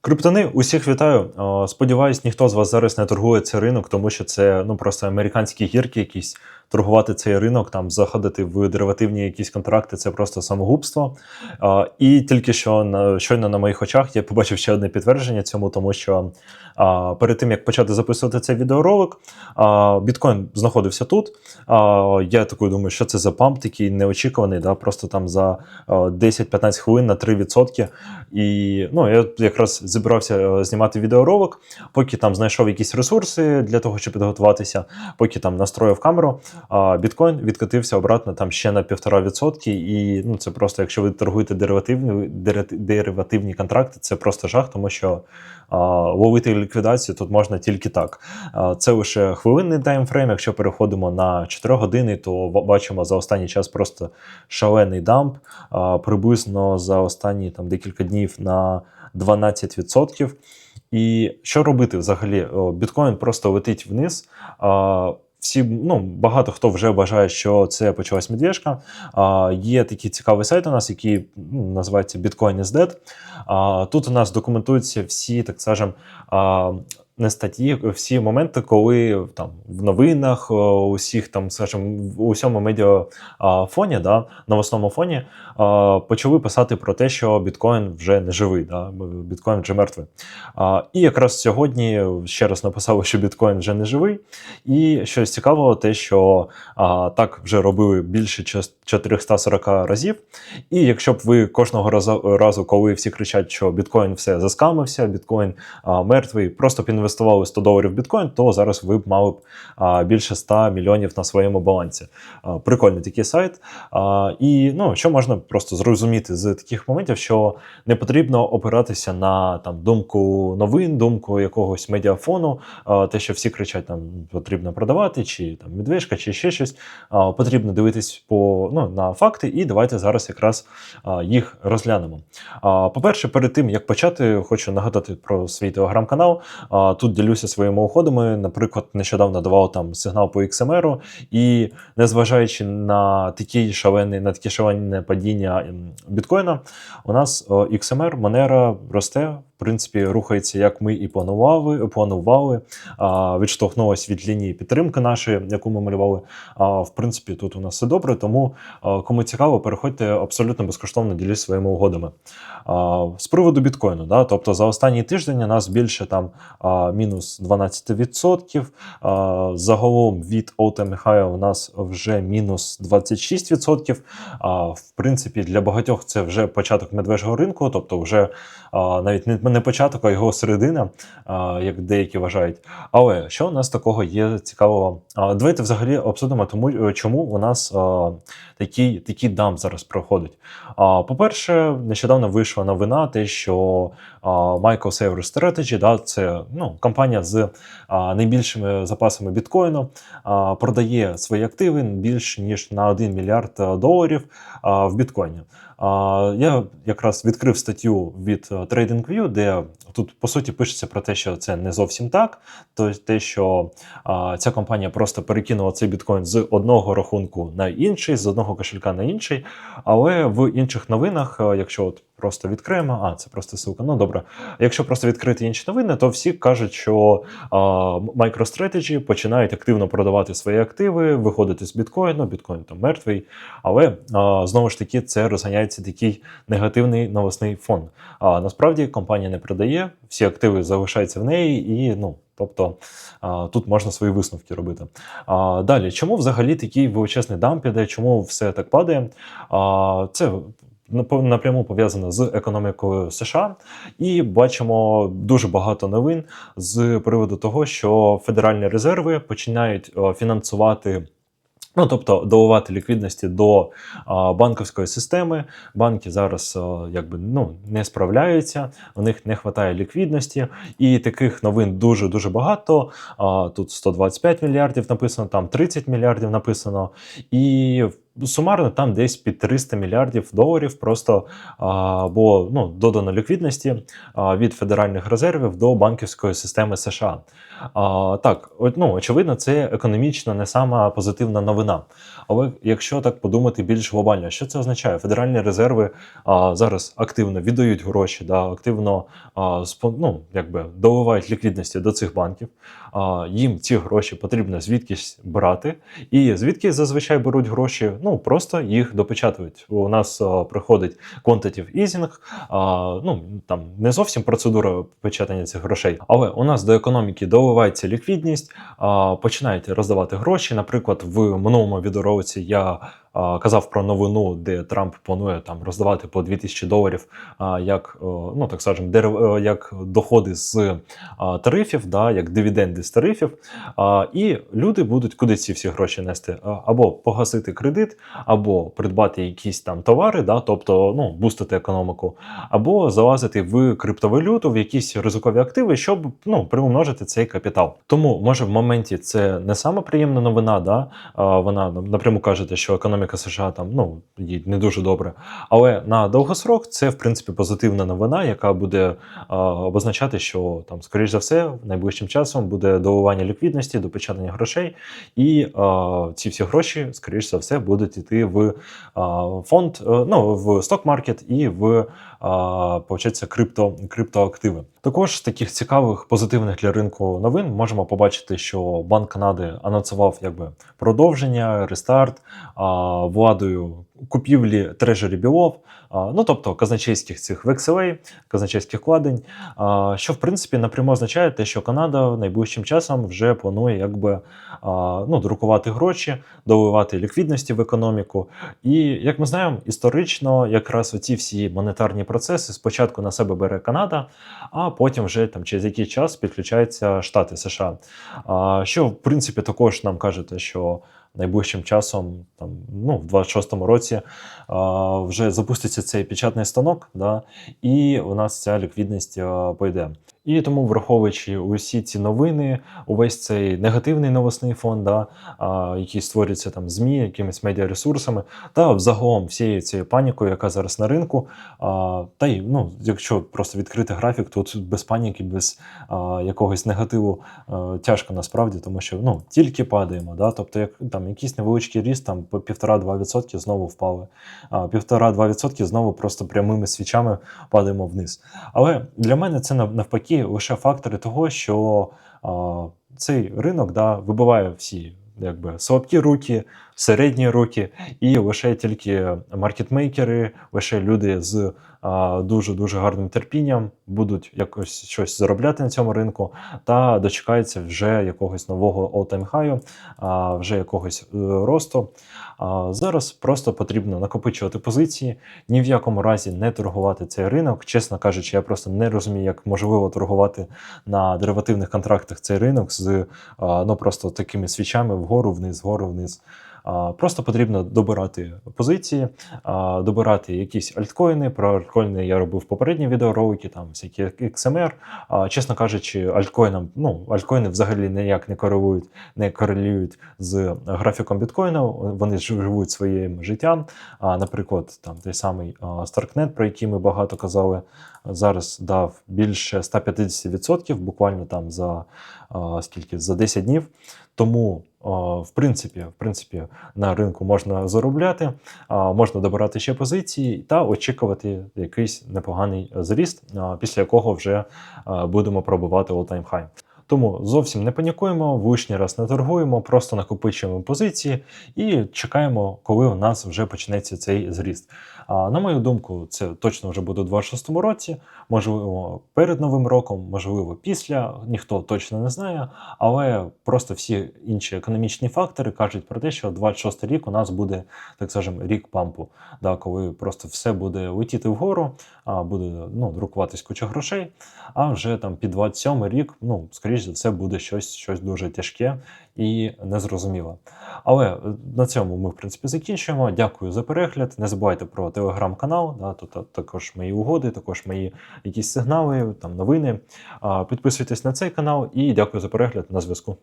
Криптони, усіх вітаю. Сподіваюсь, ніхто з вас зараз не торгує цей ринок, тому що це ну просто американські гірки якісь. Торгувати цей ринок, там заходити в деривативні якісь контракти це просто самогубство. А, і тільки що на щойно на моїх очах я побачив ще одне підтвердження цьому, тому що а, перед тим як почати записувати цей відеоролик, а, біткоін знаходився тут. А, я такою думаю, що це за памп такий неочікуваний, да, просто там за а, 10-15 хвилин на 3%. І ну, я якраз зібрався е, знімати відеоролик, поки там знайшов якісь ресурси для того, щоб підготуватися, поки там настроїв камеру. А біткоін відкотився обратно там ще на 1,5%. І ну, це просто, якщо ви торгуєте деривативні деривативні контракти, це просто жах, тому що а, ловити ліквідацію тут можна тільки так. А, це лише хвилинний таймфрейм. Якщо переходимо на 4 години, то бачимо за останній час просто шалений дамп, а, приблизно за останні там декілька днів на 12%. І що робити взагалі? Біткоін просто летить вниз. Всі, ну, багато хто вже вважає, що це почалась медвежка. А, є такий цікавий сайт у нас, який ну, називається Bitcoin is Dead. А, тут у нас документуються всі, так скажем, статті, всі моменти, коли там в новинах, усіх там, скажімо, в усьому медіа да, новосному фоні, а, почали писати про те, що біткоін вже не живий, да, біткоін вже мертвий. А, і якраз сьогодні ще раз написали, що біткоін вже не живий. І щось цікавого, те, що а, так вже робили більше час- 440 разів. І якщо б ви кожного разу, разу коли всі кричать, що біткоін все заскамився, біткоін а, мертвий, просто б інвестували 100 доларів в біткоін, то зараз ви б мали б більше 100 мільйонів на своєму балансі. Прикольний такий сайт. І ну, що можна просто зрозуміти з таких моментів, що не потрібно опиратися на там думку новин, думку якогось медіафону, те, що всі кричать, там потрібно продавати, чи там медвежка, чи ще щось. Потрібно дивитись по ну на факти, і давайте зараз якраз їх розглянемо. По-перше, перед тим як почати, хочу нагадати про свій телеграм-канал. Тут ділюся своїми уходами. Наприклад, нещодавно давав там сигнал по XMR, і незважаючи на такі шалені, на такі шалене падіння ем, біткоїна, у нас XMR, Monero росте. Принципі, рухається, як ми і планували, планували. А, від лінії підтримки нашої, яку ми малювали. А, в принципі, тут у нас все добре, тому кому цікаво, переходьте абсолютно безкоштовно ділюсь своїми угодами. З приводу біткоїну, да, тобто за останній тиждень у нас більше там мінус 12%. А, загалом від all-time high у нас вже мінус 26%. А, в принципі, для багатьох це вже початок медвежого ринку, тобто вже навіть не, не початок, а його середина, як деякі вважають. Але що у нас такого є цікавого? Давайте взагалі обсудимо, тому е, чому у нас такий, такий дам зараз проходить. По-перше, нещодавно вийшла новина, те, що Michael Saver Strategy, да, це ну, компанія з найбільшими запасами біткоїну, продає свої активи більш ніж на 1 мільярд е, доларів в біткоїні. Я якраз відкрив статтю від е, TradingView, де тут по суті пишеться про те, що це не зовсім так. То те, що ця компанія просто перекинула цей біткоін з одного рахунку на інший, з одного кошелька на інший. Але в інших новинах, е, якщо от просто відкриємо, а це просто ссылка, ну добре. Якщо просто відкрити інші новини, то всі кажуть, що а, MicroStrategy починають активно продавати свої активи, виходити з біткоїну, біткоін там мертвий. Але а, знову ж таки це розганяється такий негативний новосний фон. А насправді компанія не продає, всі активи залишаються в неї, і ну. Тобто тут можна свої висновки робити. Далі, чому взагалі такий величезний дамп іде, чому все так падає? Це напряму пов'язано з економікою США, і бачимо дуже багато новин з приводу того, що федеральні резерви починають фінансувати. Ну, тобто доливати ліквідності до а, банківської системи. Банки зараз а, якби ну не справляються, у них не вистачає ліквідності, і таких новин дуже дуже багато. А, тут 125 мільярдів написано, там 30 мільярдів написано. І Сумарно там десь під 300 мільярдів доларів просто було ну, додано ліквідності від федеральних резервів до банківської системи США. Так, ну, очевидно, це економічно не сама позитивна новина. Але якщо так подумати більш глобально, що це означає? Федеральні резерви зараз активно віддають гроші, да, активно ну, якби, доливають ліквідності до цих банків. Їм ці гроші потрібно звідкись брати. І звідки зазвичай беруть гроші? Ну просто їх допечатують. У нас а, приходить quantitative easing, а, ну там не зовсім процедура печатання цих грошей, але у нас до економіки доливається ліквідність, а, починають роздавати гроші. Наприклад, в минулому відеоролиці я. Казав про новину, де Трамп планує там роздавати по 2000 доларів як, ну так скажемо, дерев- е, як доходи з тарифів, да, як дивіденди з тарифів. І люди будуть куди ці всі гроші нести? Або погасити кредит, або придбати якісь там товари, да, тобто ну, бустити економіку, або залазити в криптовалюту, в якісь ризикові активи, щоб ну, приумножити цей капітал. Тому може в моменті це не сама приємна новина, да, вона напряму кажете, що економіка США там ну, не дуже добре. Але на довгосрок це в принципі позитивна новина, яка буде а, обозначати, що там, скоріш за все, найближчим часом буде доливання ліквідності, допечатання грошей, і а, ці всі гроші, скоріш за все, будуть йти в а, фонд, е, ну в сток-маркет і в а, крипто, криптоактиви. Також з таких цікавих позитивних для ринку новин можемо побачити, що Банк Канади анонсував якби продовження, рестарт а, владою купівлі трежері білов, ну тобто казначейських цих векселей, казначейських вкладень, а, що в принципі напряму означає те, що Канада найближчим часом вже планує якби ну, друкувати гроші, доливати ліквідності в економіку. І як ми знаємо, історично якраз оці всі монетарні процеси спочатку на себе бере Канада, а потім вже там через якийсь час підключаються Штати США. Що в принципі також нам кажете, що найближчим часом, там, ну, в 26-му році, а, вже запуститься цей печатний станок, да, і у нас ця ліквідність а, пойде. І тому, враховуючи усі ці новини, увесь цей негативний новосний фон, да, а, який створюється там ЗМІ, якимись медіаресурсами, та взагалом всією цією панікою, яка зараз на ринку. А, та й ну, якщо просто відкрити графік, то тут без паніки, без а, якогось негативу а, тяжко насправді, тому що ну, тільки падаємо. Да? Тобто, як там якийсь невеличкий ріст, там по 1,5-2% знову впали. А, 1,5-2% знову просто прямими свічами падаємо вниз. Але для мене це нав- лише фактори того, що а, цей ринок да, вибиває всі якби слабкі руки, середні руки, і лише тільки маркетмейкери, лише люди з дуже дуже гарним терпінням будуть якось щось заробляти на цьому ринку, та дочекаються вже якогось нового all-time high, вже якогось е, росту. Зараз просто потрібно накопичувати позиції, ні в якому разі не торгувати цей ринок. Чесно кажучи, я просто не розумію, як можливо торгувати на деривативних контрактах цей ринок з ну просто такими свічами вгору, вниз, вгору, вниз. Просто потрібно добирати позиції, добирати якісь альткоїни. Про альткоїни я робив попередні відеоролики, там всякі XMR. Чесно кажучи, альткоїнам, ну, альткоїни взагалі ніяк не корелюють, не корелюють з графіком біткоїну. Вони живуть своїм життям. А, Наприклад, там той самий Starknet, про який ми багато казали, зараз дав більше 150% буквально там за скільки за 10 днів. Тому, в принципі, в принципі, на ринку можна заробляти, можна добирати ще позиції та очікувати якийсь непоганий зріст, після якого вже будемо пробувати all-time high. Тому зовсім не панікуємо, в лишній раз не торгуємо, просто накопичуємо позиції і чекаємо, коли у нас вже почнеться цей зріст. На мою думку, це точно вже буде у 26-му році, можливо, перед новим роком, можливо, після, ніхто точно не знає. Але просто всі інші економічні фактори кажуть про те, що 26 рік у нас буде, так скажемо, рік пампу, да, коли просто все буде летіти вгору, а буде ну, друкуватись куча грошей. А вже там під 27 рік, ну, скоріш за все, буде щось, щось дуже тяжке і незрозуміла. Але е, на цьому ми, в принципі, закінчуємо. Дякую за перегляд. Не забувайте про телеграм-канал, да, тут також мої угоди, також мої якісь сигнали, там новини. Підписуйтесь на цей канал і дякую за перегляд на зв'язку.